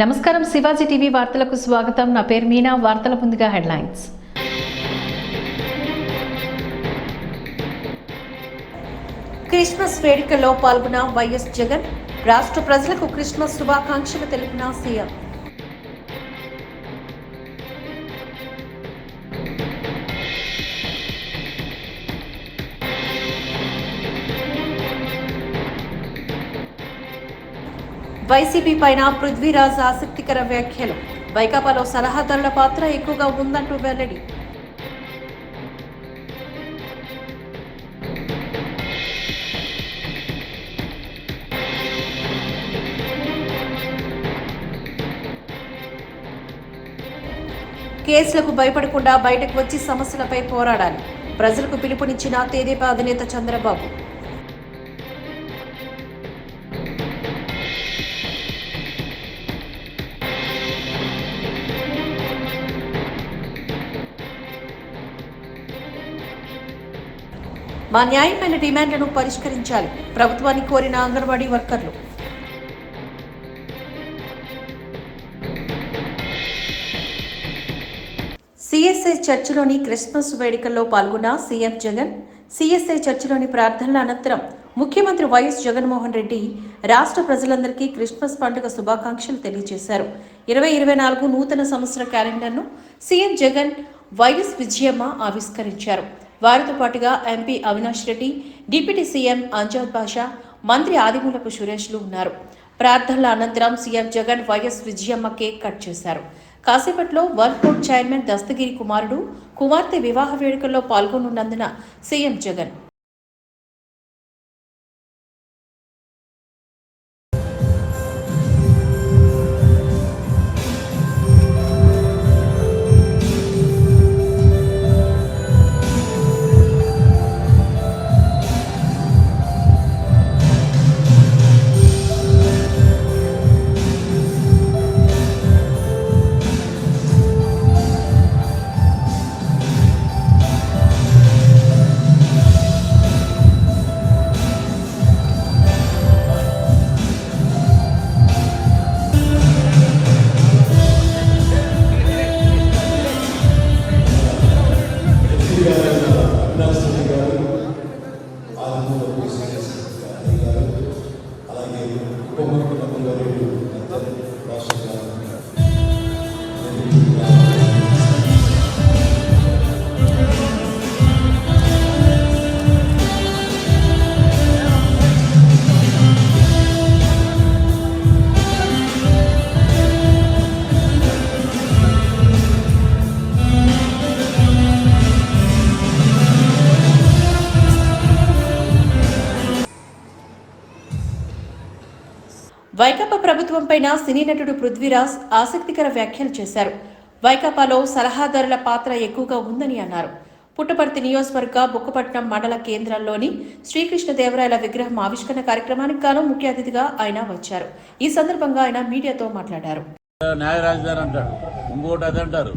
నమస్కారం శివాజీ టీవీ వార్తలకు స్వాగతం. నా పేరు మీనా. వార్తల ముందుగా హెడ్లైన్స్. క్రిస్మస్ వేడుకల్లో పాల్గొన్న వైఎస్ జగన్. రాష్ట్ర ప్రజలకు క్రిస్మస్ శుభాకాంక్షలు తెలిపిన సీఎం. వైసీపీ పైన పృథ్వీరాజ్ ఆసక్తికర వ్యాఖ్యలు. వైకాపాలో సలహాదారుల పాత్ర ఎక్కువగా ఉందంటూ వెల్లడి. కేసులకు భయపడకుండా బయటకు వచ్చి సమస్యలపై పోరాడాలి. ప్రజలకు పిలుపునిచ్చిన తెదేపా అధినేత చంద్రబాబు. మా న్యాయమైన డిమాండ్లను పరిష్కరించాలి. ప్రభుత్వాన్ని కోరిన అంగన్వాడీ వర్కర్లు. సిఎస్ఐ చర్చిలోని క్రిస్మస్ వేడుకల్లో పాల్గొన్న సీఎం జగన్ సిఎస్ఐ చర్చిలోని ప్రార్థనల అనంతరం ముఖ్యమంత్రి వైఎస్ జగన్మోహన్ రెడ్డి రాష్ట్ర ప్రజలందరికీ క్రిస్మస్ పండుగ శుభాకాంక్షలు తెలియజేశారు. ఇరవై ఇరవై నాలుగు నూతన సంవత్సర క్యాలెండర్ను సీఎం జగన్ వైఎస్ విజయమ్మ ఆవిష్కరించారు. వారితో పాటుగా MP Avinash Reddy deputy CM Amjad Basha మంత్రి ఆదిమూలపు సురేష్లు ఉన్నారు. ప్రార్థనల అనంతరం CM Jagan YS Vijayamma cake cut చేశారు. కాసేపట్లో వర్క్ బోర్డ్ చైర్మన్ దస్తగిరి కుమారుడు కుమార్తె వివాహ వేడుకల్లో పాల్గొనున్నందున సీఎం జగన్ వైకాపా ప్రభుత్వంపైన సినీ నటుడు పృథ్వీరాజ్ ఆసక్తికర వ్యాఖ్యలు చేశారు. వైకాపాలో సలహాదారుల పాత్ర ఎక్కువగా ఉందని అన్నారు. పుట్టపర్తి నియోజకవర్గ బుక్కపట్నం మండల కేంద్రంలోని శ్రీకృష్ణదేవరాయల విగ్రహం ఆవిష్కరణ కార్యక్రమానికి గాను ముఖ్య అతిథిగా ఆయన వచ్చారు. ఈ సందర్భంగా ఆయన మీడియాతో మాట్లాడారు. న్యాయ రాజధాని అంటాడు ఇంకోటి అది అంటారు.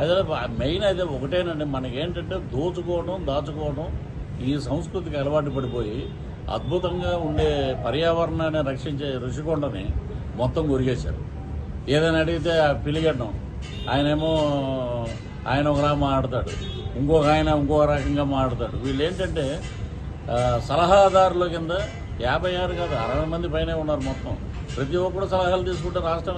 అదే మెయిన్ అయితే ఒకటేనండి. మనకేంటంటే దోచుకోవడం దాచుకోవడం ఈ సంస్కృతికి అలవాటు పడిపోయి అద్భుతంగా ఉండే పర్యావరణాన్ని రక్షించే ఋషికొండని మొత్తం గురిగేశారు. ఏదైనా అడిగితే ఆ పిలిగడ్డం. ఆయనేమో ఆయన ఒకలా మాట్లాడతాడు. ఇంకొక ఆయన ఇంకో రకంగా మాట్లాడతాడు. వీళ్ళు ఏంటంటే సలహాదారుల కింద యాభై ఆరు కాదు అరవై మంది పైనే ఉన్నారు మొత్తం. ప్రతి ఒక్కరు సలహాలు తీసుకుంటే రాష్ట్రం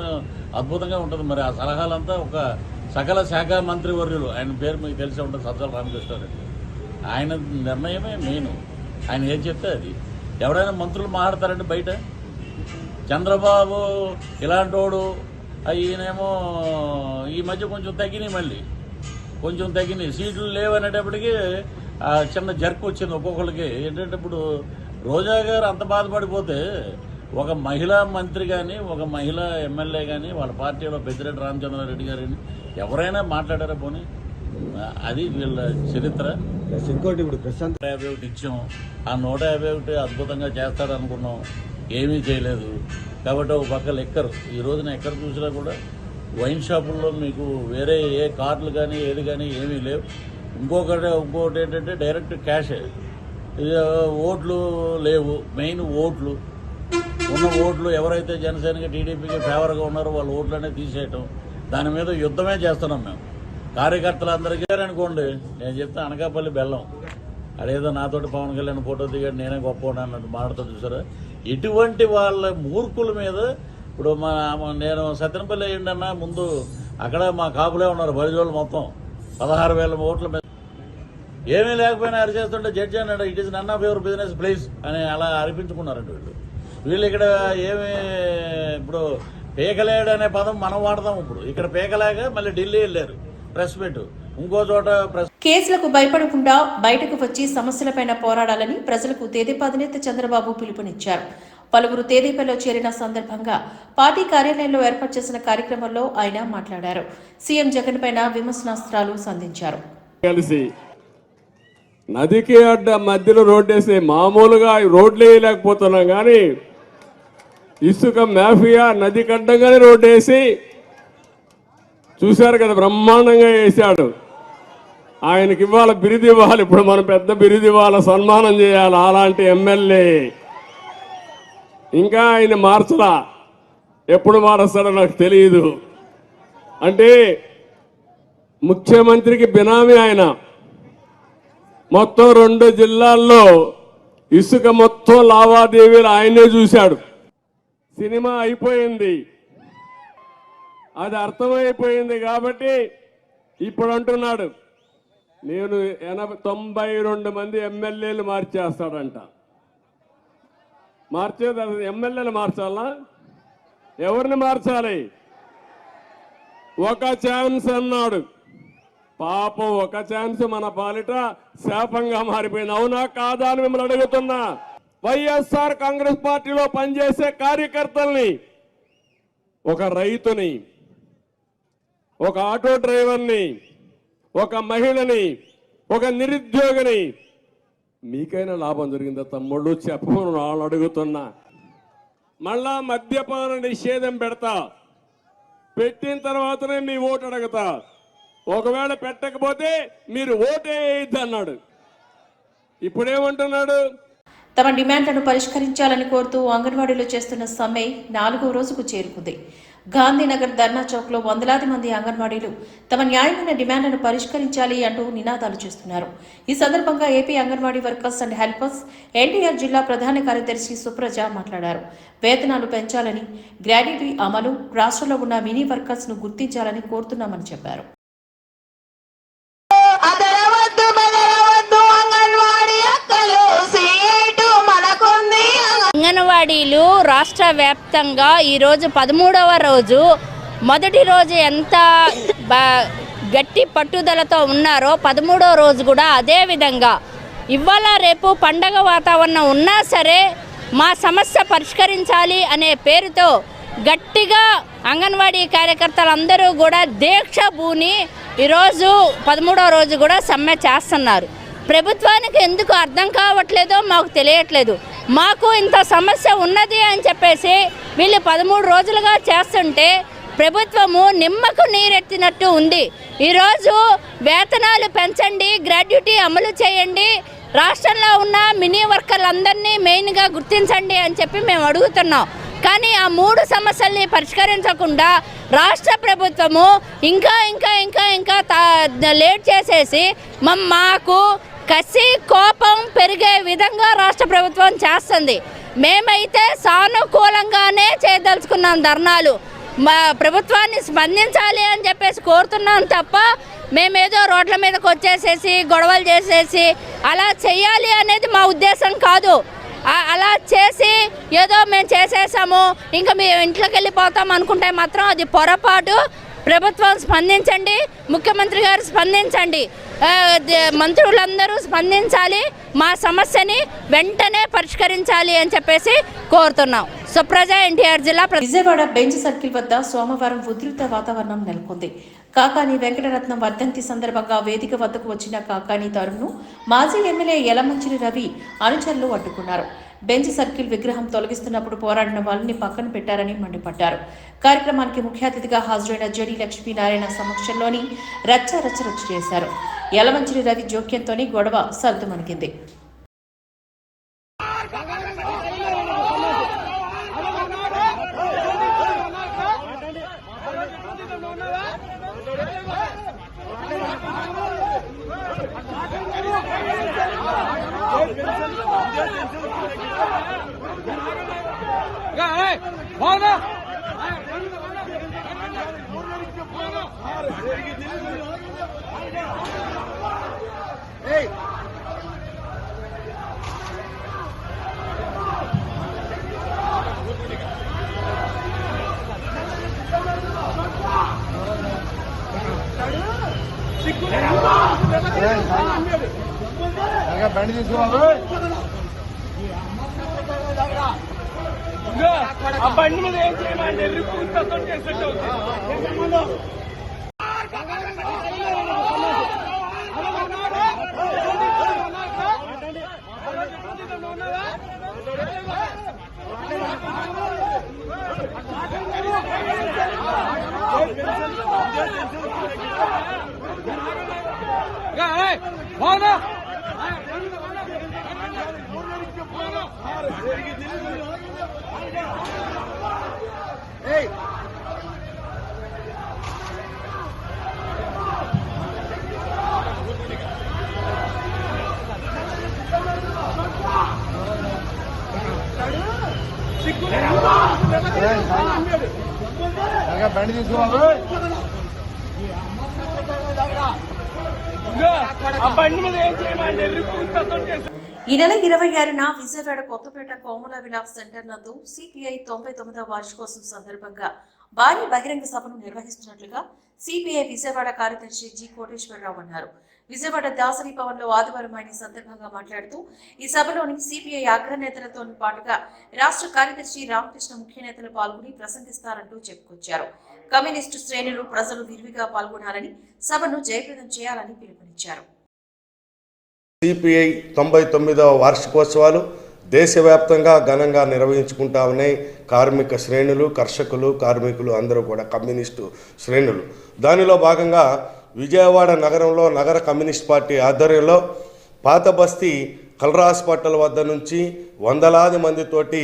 అద్భుతంగా ఉంటుంది. మరి ఆ సలహాలంతా ఒక సకల శాఖ మంత్రి వర్యులు ఆయన పేరు మీకు తెలిసి ఉంటుంది సజ్జల రామకృష్ణారెడ్డి. ఆయన నిర్ణయమే మెయిన్. ఆయన ఏం చెప్తే అది. ఎవరైనా మంత్రులు మాట్లాడతారండి బయట? చంద్రబాబు ఇలాంటోడు ఈయనేమో ఈ మధ్య కొంచెం తగ్గినాయి మళ్ళీ. కొంచెం తగ్గినాయి. సీట్లు లేవనేటప్పటికీ ఆ చిన్న జర్క్ వచ్చింది ఒక్కొక్కరికి ఏంటంటే ఇప్పుడు రోజా గారు అంత బాధపడిపోతే ఒక మహిళా మంత్రి కానీ ఒక మహిళా ఎమ్మెల్యే కానీ వాళ్ళ పార్టీలో పెద్దిరెడ్డి రామచంద్రారెడ్డి గారిని ఎవరైనా మాట్లాడారా పోనీ? అది వీళ్ళ చరిత్ర. ఇంకోటి ఇప్పుడు ప్రశాంత్ నూట యాభై ఒకటి ఇచ్చాం. ఆ నూట యాభై ఒకటి అద్భుతంగా చేస్తాడు అనుకున్నాం ఏమీ చేయలేదు. కాబట్టి ఒక పక్క లెక్కరు. ఈ రోజున ఎక్కడ చూసినా కూడా వైన్ షాపుల్లో మీకు వేరే ఏ కార్లు కానీ ఏది కానీ ఏమీ లేవు. ఇంకొకటి ఇంకొకటి ఏంటంటే డైరెక్ట్ క్యాషే. ఓట్లు లేవు. మెయిన్ ఓట్లు. ఉన్న ఓట్లు ఎవరైతే జనసేనకి టీడీపీకి ఫేవర్గా ఉన్నారో వాళ్ళ ఓట్లనే తీసేయటం. దాని మీద యుద్ధమే చేస్తున్నాం మేము. కార్యకర్తలందరికీ అనుకోండి నేను చెప్తే అనకాపల్లి బెల్లం. అదేదో నాతోటి పవన్ కళ్యాణ్ ఫోటో దిగాడు నేనే గొప్ప అన్నట్టు మాటతో చూసారా? ఇటువంటి వాళ్ళ మూర్ఖుల మీద ఇప్పుడు మా నేను సత్యనపల్లి అయ్యిండన్నా ముందు అక్కడ మా కాపులే ఉన్నారు బలిజోళ్ళు మొత్తం. పదహారు వేల ఓట్ల మీద. ఏమీ లేకపోయినా అరిచేస్తుంటే జడ్జి అన్నాడు it is none of your business please అని అలా అనిపించుకున్నారండి వీళ్ళు. వీళ్ళు ఇక్కడ ఏమి ఇప్పుడు పేకలేడు అనే పదం మనం వాడదాం ఇప్పుడు. ఇక్కడ పేకలేక మళ్ళీ ఢిల్లీ వెళ్ళారు. Press meet. ఇంకో చోట ప్రెస్ కేసులకు భయపడకుండా బయటకు వచ్చి సమస్యలపైన పోరాడాలని ప్రజలకు తెదేపా అధినేత చంద్రబాబు పిలుపునిచ్చారు. పలువురు తెదేపాలో చేరిన సందర్భంగా పార్టీ కార్యాలయంలో ఏర్పాటు చేసిన కార్యక్రమంలో ఆయన మాట్లాడారు. సీఎం జగన్ పైన విమర్శనాస్త్రాలు సంధించారు. కలిసి నదికి అడ్డ మధ్యలో రోడ్డు వేసి మామూలుగా రోడ్లు వేయలేకపోతున్నాం కానీ ఇసుక మాఫియా నదికి అడ్డంగానే రోడ్డు వేసి చూశారు కదా బ్రహ్మాండంగా వేశాడు ఆయనకి ఇవ్వాలి బిరుదు ఇవ్వాలి. ఇప్పుడు మనం పెద్ద బిరుదు ఇవ్వాలి సన్మానం చేయాలి అలాంటి ఎమ్మెల్యే. ఇంకా ఆయన మార్చలా. ఎప్పుడు మారుస్తాడో నాకు తెలియదు. అంటే ముఖ్యమంత్రికి బినామీ ఆయన. మొత్తం రెండు జిల్లాల్లో ఇసుక మొత్తం లావాదేవీలు ఆయనే చూశాడు. సినిమా అయిపోయింది. అది అర్థమైపోయింది కాబట్టి ఇప్పుడు అంటున్నాడు. నేను ఎనభై తొంభై రెండు మంది ఎమ్మెల్యేలు మార్చేస్తాడంట. మార్చేది అది ఎమ్మెల్యేలు మార్చాలా? ఎవరిని మార్చాలి? ఒక ఛాన్స్ అన్నాడు. పాపం ఒక ఛాన్స్ మన పాలిట శాపంగా మారిపోయింది. అవునా కాదా అని మిమ్మల్ని అడుగుతున్నా. వైఎస్ఆర్ కాంగ్రెస్ పార్టీలో పనిచేసే కార్యకర్తల్ని ఒక రైతుని ఒక ఆటో డ్రైవర్ని ఒక మహిళని ఒక నిరుద్యోగిని మీకైనా లాభం జరిగిందా తమ్ముళ్ళు? చెప్పమని వాళ్ళు అడుగుతున్నా. మళ్ళా మద్యపాన నిషేధం పెడతా. పెట్టిన తర్వాతనే మీ ఓటు అడుగుతా. ఒకవేళ పెట్టకపోతే మీరు ఓటే అన్నాడు ఇప్పుడేమంటున్నాడు? తమ డిమాండ్లను పరిష్కరించాలని కోరుతూ అంగన్వాడీలో చేస్తున్న సమ్మె నాలుగో రోజుకు చేరుకుంది. గాంధీనగర్ ధర్నా చౌక్లో వందలాది మంది అంగన్వాడీలు తమ న్యాయమైన డిమాండ్లను పరిష్కరించాలి అంటూ నినాదాలు చేస్తున్నారు. ఈ సందర్భంగా AP anganwadi workers and helpers NTR జిల్లా ప్రధాన కార్యదర్శి సుప్రజ మాట్లాడారు. వేతనాలు పెంచాలని గ్రాడ్యుటీ అమలు రాష్ట్రంలో ఉన్న మినీ వర్కర్స్ను గుర్తించాలని కోరుతున్నామని చెప్పారు. అంగన్వాడీలు రాష్ట్ర వ్యాప్తంగా ఈరోజు పదమూడవ రోజు. మొదటి రోజు ఎంత బ- గట్టి పట్టుదలతో ఉన్నారో పదమూడవ రోజు కూడా అదే విధంగా. ఇవాళ రేపు పండగ వాతావరణం ఉన్నా సరే మా సమస్య పరిష్కరించాలి అనే పేరుతో గట్టిగా అంగన్వాడీ కార్యకర్తలందరూ కూడా దీక్ష భూని ఈరోజు పదమూడవ రోజు కూడా సమ్మె చేస్తున్నారు. ప్రభుత్వానికి ఎందుకు అర్థం కావట్లేదో మాకు తెలియట్లేదు. మాకు ఇంత సమస్య ఉన్నది అని చెప్పేసి వీళ్ళు పదమూడు రోజులుగా చేస్తుంటే ప్రభుత్వము నిమ్మకు నీరెత్తినట్టు ఉంది. ఈరోజు వేతనాలు పెంచండి గ్రాడ్యుటీ అమలు చేయండి రాష్ట్రంలో ఉన్న మినీ వర్కర్లందరినీ మెయిన్గా గుర్తించండి అని చెప్పి మేము అడుగుతున్నాం. కానీ ఆ మూడు సమస్యల్ని పరిష్కరించకుండా రాష్ట్ర ప్రభుత్వము ఇంకా ఇంకా ఇంకా ఇంకా తా- లేట్ చేసేసి మమ్ మాకు కసి కోపం పెరిగే విధంగా రాష్ట్ర ప్రభుత్వం చేస్తుంది. మేమైతే సానుకూలంగానే చేయదలుచుకున్నాం ధర్నాలు. మా ప్రభుత్వాన్ని స్పందించాలి అని చెప్పేసి కోరుతున్నాం తప్ప మేమేదో రోడ్ల మీదకి వచ్చేసేసి గొడవలు చేసేసి అలా చేయాలి అనేది మా ఉద్దేశం కాదు. అలా చేసి ఏదో మేము చేసేసాము ఇంకా మేము ఇంట్లోకి వెళ్ళిపోతాం అనుకుంటే మాత్రం అది పొరపాటు. ప్రభుత్వం స్పందించండి ముఖ్యమంత్రి గారు స్పందించండి. మంత్రులందరూ స్పందించాలి మా సమస్యని వెంటనే పరిష్కరించాలి అని చెప్పేసి కోరుతున్నాం. సుప్రజ ఎన్టీఆర్ జిల్లా విజయవాడ బెంచ్ సర్కిల్ వద్ద సోమవారం ఉధృత వాతావరణం నెలకొంది. కాకాని వెంకటరత్నం వర్ధంతి సందర్భంగా వేదిక వద్దకు వచ్చిన కాకాని తరుణ్ను మాజీ ఎమ్మెల్యే యలమంచిలి రవి అనుచరులు అడ్డుకున్నారు. బెంచ్ సర్కిల్ విగ్రహం తొలగిస్తున్నప్పుడు పోరాడిన వాళ్ళని పక్కన పెట్టారని మండిపడ్డారు. కార్యక్రమానికి ముఖ్య అతిథిగా హాజరైన జడి లక్ష్మీనారాయణ సమక్షంలోని రచ్చ రచ్చ రచ్చ చేశారు. యలమంచిలి రవి జోక్యంతోనే గొడవ సర్దుమణిగింది. బండి తీసుకోవాలి బండి తీసుకోవాలి ఈ నెల ఇరవై ఆరున విజయవాడ కొత్తపేట కోమల విలాస్ సెంటర్ నందు సిపిఐ తొంభై తొమ్మిదవ వార్షికోత్సవం సందర్భంగా భారీ బహిరంగ సభను నిర్వహిస్తున్నట్లుగా సిపిఐ విజయవాడ కార్యదర్శి జి కోటేశ్వరరావు అన్నారు. విజయవాడ దాసరి భవన్లో ఆదివారం ఆయన సందర్భంగా మాట్లాడుతూ ఈ సభలోని సిపిఐ అగ్రనేతలతో పాటుగా రాష్ట్ర కార్యదర్శి రామకృష్ణ ముఖ్య నేతలు పాల్గొని ప్రసంగిస్తారంటూ చెప్పుకొచ్చారు. కమ్యూనిస్టు శ్రేణులు ప్రజలు విరివిగా పాల్గొనాలని సభను జయప్రదం చేయాలని పిలుపునిచ్చారు. సిపిఐ తొంభై తొమ్మిదవ వార్షికోత్సవాలు దేశవ్యాప్తంగా ఘనంగా నిర్వహించుకుంటా ఉన్నాయి. కార్మిక శ్రేణులు కర్షకులు కార్మికులు అందరూ కూడా కమ్యూనిస్టు శ్రేణులు. దానిలో భాగంగా విజయవాడ నగరంలో నగర కమ్యూనిస్ట్ పార్టీ ఆధ్వర్యంలో పాత బస్తీ కలరా హాస్పిటల్ వద్ద నుంచి వందలాది మందితోటి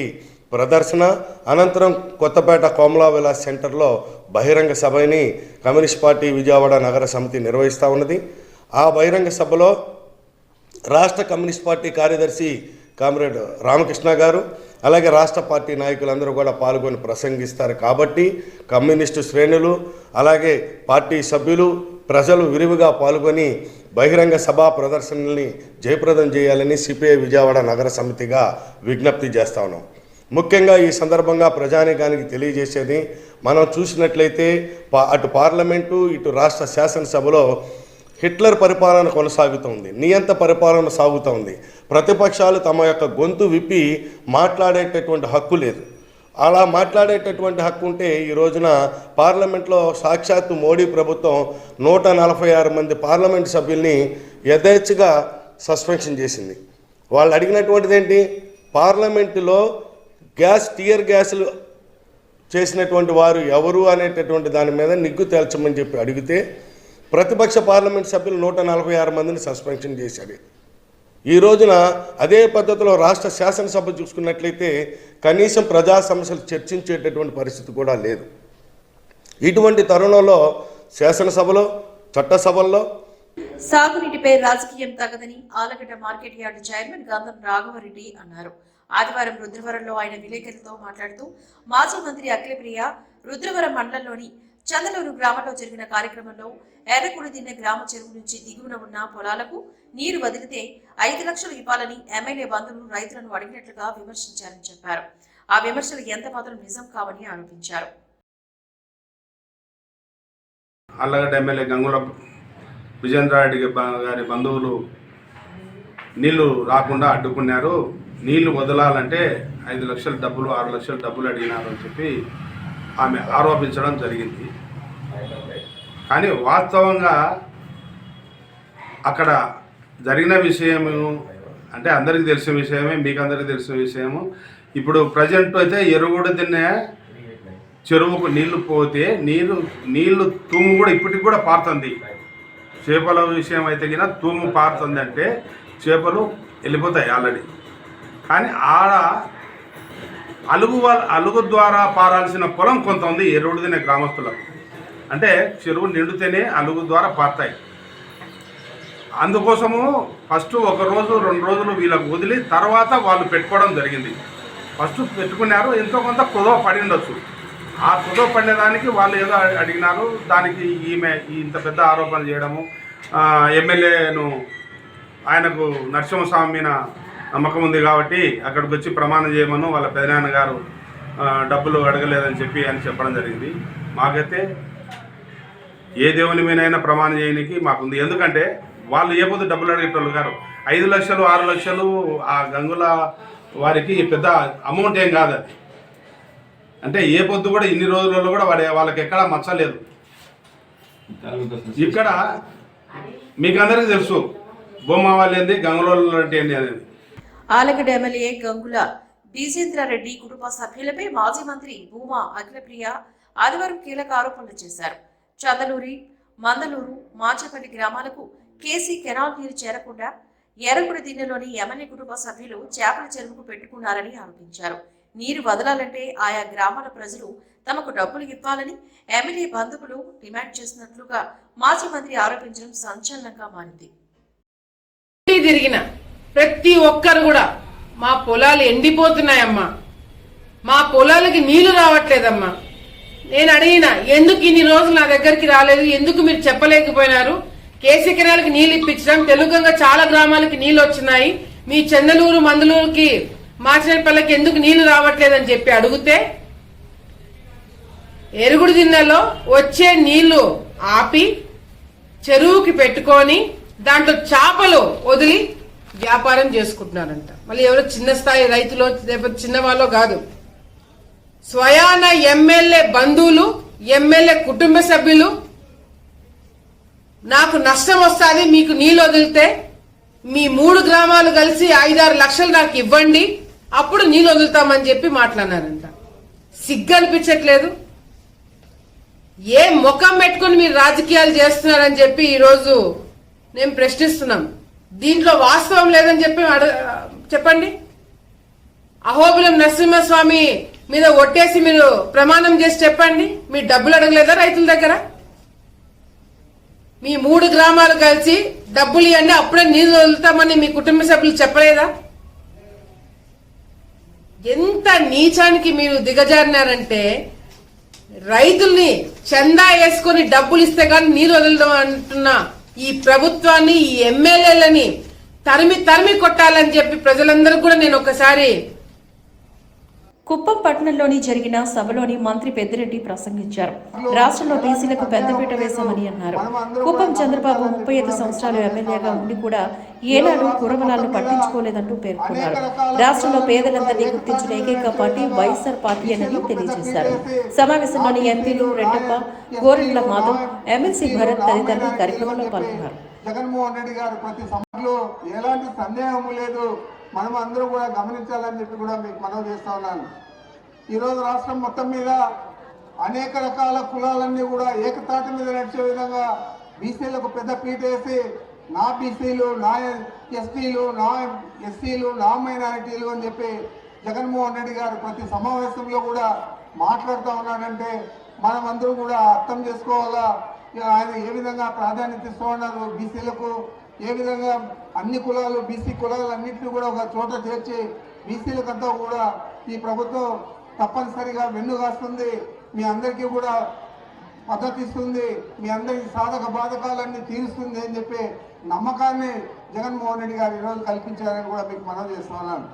ప్రదర్శన అనంతరం కొత్తపేట కోమలా విలాస్ సెంటర్లో బహిరంగ సభని కమ్యూనిస్ట్ పార్టీ విజయవాడ నగర సమితి నిర్వహిస్తూ ఉన్నది. ఆ బహిరంగ సభలో రాష్ట్ర కమ్యూనిస్ట్ పార్టీ కార్యదర్శి కామ్రేడ్ రామకృష్ణ గారు అలాగే రాష్ట్ర పార్టీ నాయకులందరూ కూడా పాల్గొని ప్రసంగిస్తారు. కాబట్టి కమ్యూనిస్టు శ్రేణులు అలాగే పార్టీ సభ్యులు ప్రజలు విరివిగా పాల్గొని బహిరంగ సభా ప్రదర్శనల్ని జయప్రదం చేయాలని సిపిఐ విజయవాడ నగర సమితిగా విజ్ఞప్తి చేస్తా ఉన్నాం. ముఖ్యంగా ఈ సందర్భంగా ప్రజానీకానికి తెలియజేసేది మనం చూసినట్లయితే అటు పార్లమెంటు ఇటు రాష్ట్ర శాసనసభలో హిట్లర్ పరిపాలన కొనసాగుతోంది నియంత పరిపాలన సాగుతోంది ప్రతిపక్షాలు తమ యొక్క గొంతు విప్పి మాట్లాడేటటువంటి హక్కు లేదు. అలా మాట్లాడేటటువంటి హక్కు ఉంటే ఈ రోజున పార్లమెంట్లో సాక్షాత్తు మోడీ ప్రభుత్వం నూట నలభై ఆరు మంది పార్లమెంట్ సభ్యుల్ని యథేచ్ఛగా సస్పెన్షన్ చేసింది. వాళ్ళు అడిగినటువంటిది ఏంటి? పార్లమెంటులో గ్యాస్ టియర్ గ్యాసులు చేసినటువంటి వారు ఎవరు అనేటటువంటి దాని మీద నిగ్గు తేల్చమని చెప్పి అడిగితే ప్రతిపక్ష పార్లమెంట్ సభ్యులు నూట నలభై ఆరు మందిని సస్పెన్షన్ చేశారు. ఈ రోజున అదే పద్ధతిలో రాష్ట్ర శాసనసభ చూసుకున్నట్లయితే కనీసం ప్రజా సమస్యలు చర్చించేటటువంటి పరిస్థితి కూడా లేదు. ఇటువంటి తరుణంలో శాసనసభలో చట్టసభల్లో సాగునీటిపై రాజకీయం తగదని ఆలగడ్డ మార్కెట్ యార్డు చైర్మన్ గంధం రాఘవరెడ్డి అన్నారు. ఆదివారం రుద్రవరంలో ఆయన విలేకరులతో మాట్లాడుతూ మాజీ మంత్రి అఖిలప్రియ రుద్రవరం మండలంలోని చందలూరు గ్రామంలో జరిగిన కార్యక్రమంలో ఎర్రకుడిదిన్న గ్రామ చెరువు నుంచి దిగువన ఉన్న పొలాలకు నీరు వదిలితే ఐదు లక్షలు ఇవ్వాలని ఎమ్మెల్యే బంధువులు రైతులను అడిగినట్లుగా విమర్శించారని చెప్పారు. ఆ విమర్శలు ఎంత మాత్రం నిజం కావని ఆరోపించారు. అల్లగడ్డ ఎమ్మెల్యే గంగుల విజేంద్రారెడ్డి గారి బంధువులు నీళ్ళు రాకుండా అడ్డుకున్నారు. నీళ్ళు వదలాలంటే ఐదు లక్షల డబ్బులు ఆరు లక్షల డబ్బులు అడిగినారు అని చెప్పి ఆమె ఆరోపించడం జరిగింది. కానీ వాస్తవంగా అక్కడ జరిగిన విషయము అంటే అందరికీ తెలిసిన విషయమే మీకు అందరికీ తెలిసిన విషయము. ఇప్పుడు ప్రజెంట్ అయితే ఎరువుడు తిన్నే చెరువుకు నీళ్ళు పోతే నీళ్ళు నీళ్ళు తూము కూడా ఇప్పటికి కూడా పారుతుంది. చేపల విషయం అయితే కింద తూము పారుతుంది అంటే చేపలు వెళ్ళిపోతాయి ఆల్రెడీ. కానీ ఆడ అలుగు వల్ల అలుగు ద్వారా పారాల్సిన పొలం కొంత ఉంది ఎరువుడు తినే గ్రామస్తులకు. అంటే చెరువు నిండితేనే అలుగు ద్వారా పారుతాయి. అందుకోసము ఫస్ట్ ఒక రోజు రెండు రోజులు వీళ్ళకు వదిలి తర్వాత వాళ్ళు పెట్టుకోవడం జరిగింది. ఫస్ట్ పెట్టుకున్నారు ఎంతో కొంత కుదవ పడి ఉండొచ్చు. ఆ కుదవ పడినదానికి వాళ్ళు ఏదో అడిగినారు దానికి ఈమె ఇంత పెద్ద ఆరోపణలు చేయడము ఎమ్మెల్యేను ఆయనకు నరసింహస్వామి మీద నమ్మకం ఉంది కాబట్టి అక్కడికి వచ్చి ప్రమాణం చేయమను వాళ్ళ పెదనాన్న గారు డబ్బులు అడగలేదని చెప్పి అని చెప్పడం జరిగింది. మాకైతే ఏ దేవుని మీదైనా ప్రమాణం చేయడానికి మాకుంది. ఎందుకంటే వాళ్ళు ఏ పొద్దు డబ్బులు అడిగేటోళ్ళు గారు. ఐదు లక్షలు ఆరు లక్షలు ఆ గంగుల వారికి పెద్ద అమౌంట్ ఏం కాదు అది. అంటే ఏ పొద్దు కూడా ఇన్ని రోజులలో కూడా వాడి వాళ్ళకి ఎక్కడా మచ్చలేదు ఇక్కడ మీకు అందరికీ తెలుసు బొమ్మ వాళ్ళు ఏంది గంగుల అంటే ఏంది అనేది. ఆలగడ్డ ఎమ్మెల్యే గంగుల బీజేంద్రారెడ్డి కుటుంబ సభ్యులపై మాజీ మంత్రి భూమా అఖిలప్రియ ఆదివారం కీలక ఆరోపణలు చేశారు. చందలూరి మందలూరు మాచపల్లి గ్రామాలకు కేసీ కెనాల్ నీరు చేరకుండా ఎర్రగుడి దిన్నెలోని ఎమ్మెల్యే కుటుంబ సభ్యులు చేపల చెరువుకు పెట్టుకున్నారని ఆరోపించారు. నీరు వదలాలంటే ఆయా గ్రామాల ప్రజలు తమకు డబ్బులు ఇవ్వాలని ఎమ్మెల్యే బంధువులు డిమాండ్ చేసినట్లుగా మాజీ మంత్రి ఆరోపించడం సంచలనంగా మారింది. తిరిగిన ప్రతి ఒక్కరు కూడా మా పొలాలు ఎండిపోతున్నాయమ్మా. మా పొలాలకి నీళ్ళు రావట్లేదమ్మా. నేను అడిగిన ఎందుకు ఇన్ని రోజులు నా దగ్గరికి రాలేదు? ఎందుకు మీరు చెప్పలేకపోయినారు? కేసీ కెనాల్కి నీళ్ళు ఇప్పించడం తెలుగంగా చాలా గ్రామాలకి నీళ్ళు వచ్చినాయి. మీ చందలూరు మందలూరుకి మాచినేపల్లకి ఎందుకు నీళ్ళు రావట్లేదని చెప్పి అడిగితే ఎరుగుడు దిన్నెలో వచ్చే నీళ్ళు ఆపి చెరువుకి పెట్టుకొని దాంట్లో చేపలు వదిలి వ్యాపారం చేసుకుంటున్నారంట. మళ్ళీ ఎవరో చిన్న స్థాయి రైతులు లేకపోతే చిన్నవాళ్ళో కాదు. స్వయాన ఎమ్మెల్యే బంధువులు ఎమ్మెల్యే కుటుంబ సభ్యులు నాకు నష్టం వస్తుంది మీకు నీళ్ళు వదిలితే మీ మూడు గ్రామాలు కలిసి ఐదారు లక్షలు నాకు ఇవ్వండి అప్పుడు నీళ్ళు వదులుతామని చెప్పి మాట్లాడినారంట. సిగ్గు అనిపించట్లేదు ఏ ముఖం పెట్టుకుని మీరు రాజకీయాలు చేస్తున్నారని చెప్పి ఈరోజు నేను ప్రశ్నిస్తున్నాం. దీంట్లో వాస్తవం లేదని చెప్పి చెప్పండి. అహోబిలం నరసింహస్వామి మీద ఒట్టేసి మీరు ప్రమాణం చేసి చెప్పండి. మీ డబ్బులు అడగలేదా రైతుల దగ్గర? మీ మూడు గ్రామాలు కలిసి డబ్బులు ఇవ్వండి అప్పుడే నీరు వదులుతామని మీ కుటుంబ సభ్యులు చెప్పలేదా? ఎంత నీచానికి మీరు దిగజారినారంటే రైతుల్ని చందా వేసుకొని డబ్బులు ఇస్తే కానీ నీరు వదలడం అంటున్న ఈ ప్రభుత్వాన్ని ఈ ఎమ్మెల్యేలని తరిమి తరిమి కొట్టాలని చెప్పి ప్రజలందరూ కూడా నేను ఒకసారి కుప్పం పట్టణంలోని జరిగిన సభలోని మంత్రి పెద్దిరెడ్డి ప్రసంగించారు. రాష్ట్రంలో బీసీలకు పెద్దపీట వేశామని అన్నారు. కుప్పం చంద్రబాబు ముప్పై ఐదు సంవత్సరాలు ఎమ్మెల్యేగా ఉండి కూడా ఏనాడు కురవలాలను పట్టించుకోలేదంటూ పేర్కొన్నారు. రాష్ట్రంలో పేదలందరినీ గుర్తించిన ఏకైక పార్టీ వైఎస్ఆర్ పార్టీ అని తెలియజేశారు. సమావేశంలోని ఎంపీలు రెడ్డప్ప గోరెంట్ల మాధవ్ ఎమ్మెల్సీ భరత్ తదితరులు కార్యక్రమంలో పాల్గొన్నారు. జగన్మోహన్ రెడ్డి గారు ప్రతి ఎలాంటి సందేహము లేదు. మనం అందరూ కూడా గమనించాలని చెప్పి కూడా మీకు మనవి చేస్తా ఉన్నాను. ఈరోజు రాష్ట్రం మొత్తం మీద అనేక రకాల కులాలన్నీ కూడా ఏకతాటి మీద నడిచే విధంగా బీసీలకు పెద్ద పీట వేసి నా బీసీలు నా ఎస్టీలు నా ఎస్సీలు నా మైనారిటీలు అని చెప్పి జగన్మోహన్ రెడ్డి గారు ప్రతి సమావేశంలో కూడా మాట్లాడుతూ ఉన్నాడంటే మనం అందరూ కూడా అర్థం చేసుకోవాలా? ఇక ఆయన ఏ విధంగా ప్రాధాన్యత ఇస్తూ ఉన్నారు బీసీలకు? ఏ విధంగా అన్ని కులాలు బీసీ కులాలు అన్నింటినీ కూడా ఒక చోట చేర్చి బీసీలకంతా కూడా ఈ ప్రభుత్వం తప్పనిసరిగా వెన్నుగాస్తుంది మీ అందరికీ కూడా మద్దతిస్తుంది మీ అందరికి సాధక బాధకాలన్నీ తీరుస్తుంది అని చెప్పి నమ్మకాన్ని జగన్మోహన్ రెడ్డి గారు ఈరోజు కల్పించారని కూడా మీకు మనవి చేస్తున్నాను.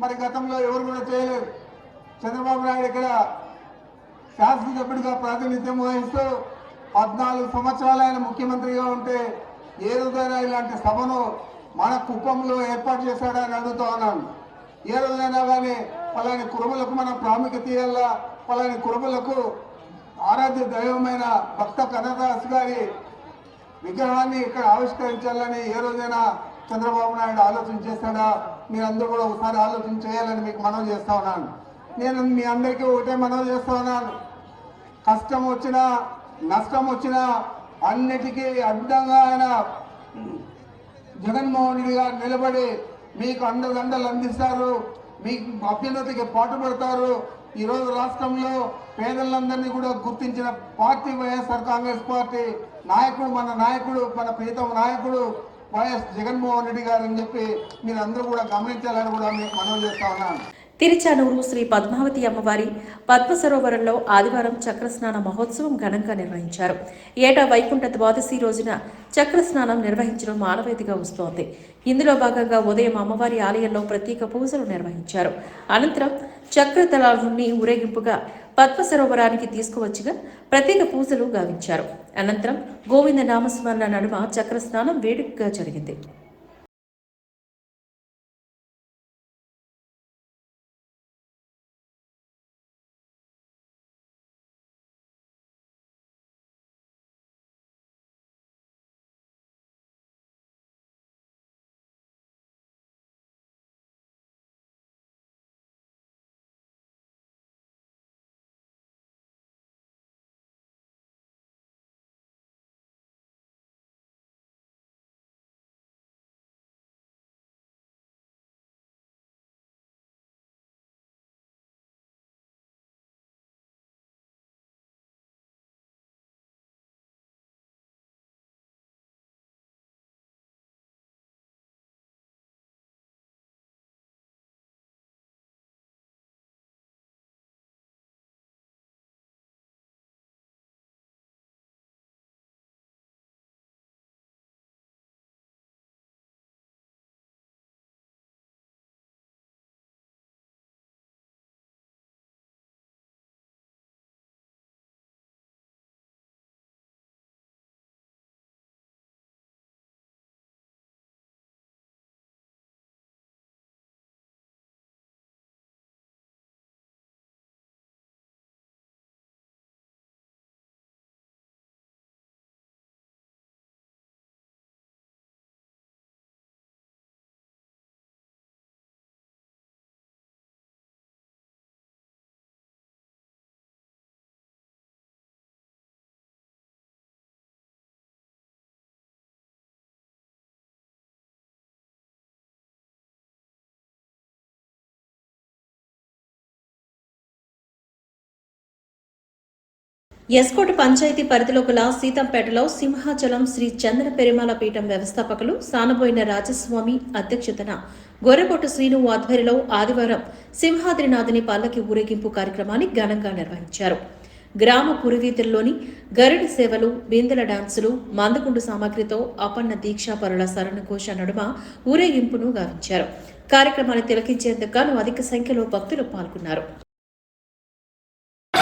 మరి గతంలో ఎవరు కూడా చేయలేరు చంద్రబాబు నాయుడు ఇక్కడ శాసనసభ్యుడిగా ప్రాతినిధ్యం వహిస్తూ పద్నాలుగు సంవత్సరాలు ఆయన ముఖ్యమంత్రిగా ఉంటే ఏ రోజైనా ఇలాంటి సభను మన కుప్పంలో ఏర్పాటు చేశాడని అడుగుతా ఉన్నాను. ఏ రోజైనా కానీ పలాని కురుములకు మనం ప్రాముఖ్యత ఇవ్వాలా పలాని కురుములకు ఆరాధ్య దైవమైన భక్త కథదాస్ గారి విగ్రహాన్ని ఇక్కడ ఆవిష్కరించాలని ఏ రోజైనా చంద్రబాబు నాయుడు ఆలోచన చేస్తాడా మీరందరూ కూడా ఒకసారి ఆలోచన చేయాలని మీకు మనవి చేస్తా ఉన్నాను. నేను మీ అందరికీ ఒకటే మనవి చేస్తా ఉన్నాను. కష్టం వచ్చినా నష్టం వచ్చినా అన్నిటికీ అడ్డంగా ఆయన జగన్మోహన్ రెడ్డి గారు నిలబడి మీకు అండదండలు అందిస్తారు మీకు అభ్యున్నతికి పాటుపడతారు. ఈరోజు రాష్ట్రంలో పేదలందరినీ కూడా గుర్తించిన పార్టీ వైఎస్ఆర్ కాంగ్రెస్ పార్టీ నాయకుడు మన నాయకుడు మన ప్రీతం నాయకుడు వైఎస్ జగన్మోహన్ రెడ్డి గారు అని చెప్పి మీరందరూ కూడా గమనించాలని కూడా మీకు మనవి చేస్తా ఉన్నాను. తిరుచానూరు శ్రీ పద్మావతి అమ్మవారి పద్మ సరోవరంలో ఆదివారం చక్రస్నాన మహోత్సవం ఘనంగా నిర్వహించారు. ఏటా వైకుంఠ ద్వాదశి రోజున చక్రస్నానం నిర్వహించడం మానవేదిగా వస్తోంది. ఇందులో భాగంగా ఉదయం అమ్మవారి ఆలయంలో ప్రత్యేక పూజలు నిర్వహించారు. అనంతరం చక్రతలాన్ని ఊరేగింపుగా పద్మ సరోవరానికి తీసుకువచ్చిగా ప్రత్యేక పూజలు గావించారు. అనంతరం గోవింద నామస్మరణ నడుమ చక్రస్నానం వేడుకగా జరిగింది. ఎస్కోట పంచాయతీ పరిధిలో గల సీతంపేటలో సింహాచలం శ్రీ చంద్ర పెరిమాల పీఠం వ్యవస్థాపకులు సానబోయిన రాజస్వామి అధ్యక్షతన గొర్రెపొట్టు శ్రీను ఆధ్వర్యంలో ఆదివారం సింహాద్రినాథుని పల్లకి ఊరేగింపు కార్యక్రమాన్ని ఘనంగా నిర్వహించారు. గ్రామ పురివీధుల్లోని గరుడి సేవలు బిందెల డాన్సులు మందకుండు సామాగ్రితో అపన్న దీక్షాపరుల శరణఘోష నడుమ ఊరేగింపును గావించారు. కార్యక్రమాన్ని తిలకించేందుకు గాను అధిక సంఖ్యలో భక్తులు పాల్గొన్నారు.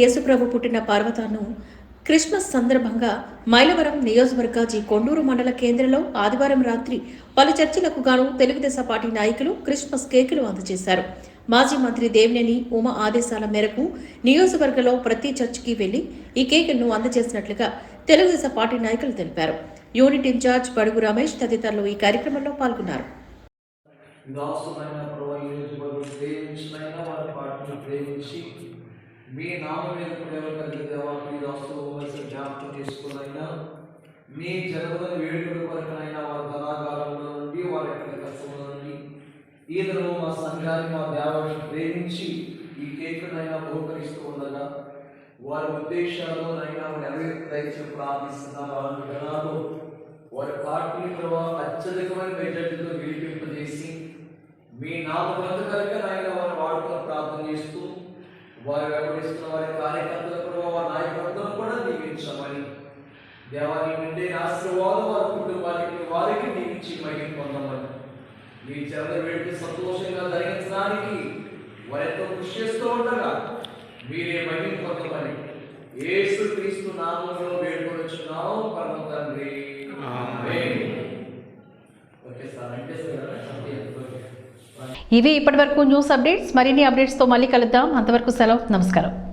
యేసుప్రభు పుట్టిన పర్వతాన్ని క్రిస్మస్ సందర్భంగా మైలవరం నియోజకవర్గాజీ కొండూరు మండల కేంద్రంలో ఆదివారం రాత్రి పలు చర్చలకు గాను తెలుగుదేశం పార్టీ నాయకులు క్రిస్మస్ కేకులు అందజేశారు. మాజీ మంత్రి దేవినేని ఉమ ఆదేశాల మేరకు నియోజకవర్గంలో ప్రతి చర్చికి వెళ్ళి ఈ కేకులను అందజేసినట్లుగా తెలుగుదేశం పార్టీ నాయకులు తెలిపారు. యూనిట్ ఇన్ఛార్జ్ బడుగు రమేష్ తదితరులు ఈ కార్యక్రమంలో పాల్గొన్నారు. ప్రేమించి మీ నామం మీద ప్రేమ కలిగి దేవా మీరు దాసులు జ్ఞాపకం చేసుకున్నైనా మీ జనవరి వేడుకల కొరకనైనా వారి ధనాగారంలో నుండి వారి యొక్క ఖర్చుల నుండి ఈ దినము మా సంఘాన్ని మా దేవాన్ని ప్రేమించి ఈ కేకునైనా బహుకరిస్తూ ఉండగా వారి ఉద్దేశాల్లోనైనా నైనా నెరవేర్చి ప్రార్థిస్తున్నారు వారి జనాలు వారి పార్టీ ప్రభావ అత్యధికమైన మెజార్టీతో గెలిపింపజేసి మీ నామములందు కలిగిన నాయన వారు వాడుకొని ప్రార్థన చేస్తూ వారు వెంబడిస్తున్న వారి కార్యకర్తల ప్రభావ వారి నాయకులందరూ కూడా దీవించమని దేవాన్ని నిండే ఆశీర్వాదం వారి కుటుంబానికి వారికి నీకిచ్చి మహిమ పొందమని మీ చెరద వేడిని సంతోషంగా ధరించడానికి వారితో కృషి చేస్తూ ఉండగా మీరే మహిమ పొందమని యేసు క్రీస్తు నామంలో వేడుకొచ్చున్నాం పరమ తండ్రి. ఓకే సార్ అంటే సార్ ఓకే. ఇవి ఇప్పటివరకు న్యూస్ అప్డేట్స్. మరిన్ని అప్డేట్స్తో మళ్ళీ కలుద్దాం. అంతవరకు సెలవు. నమస్కారం.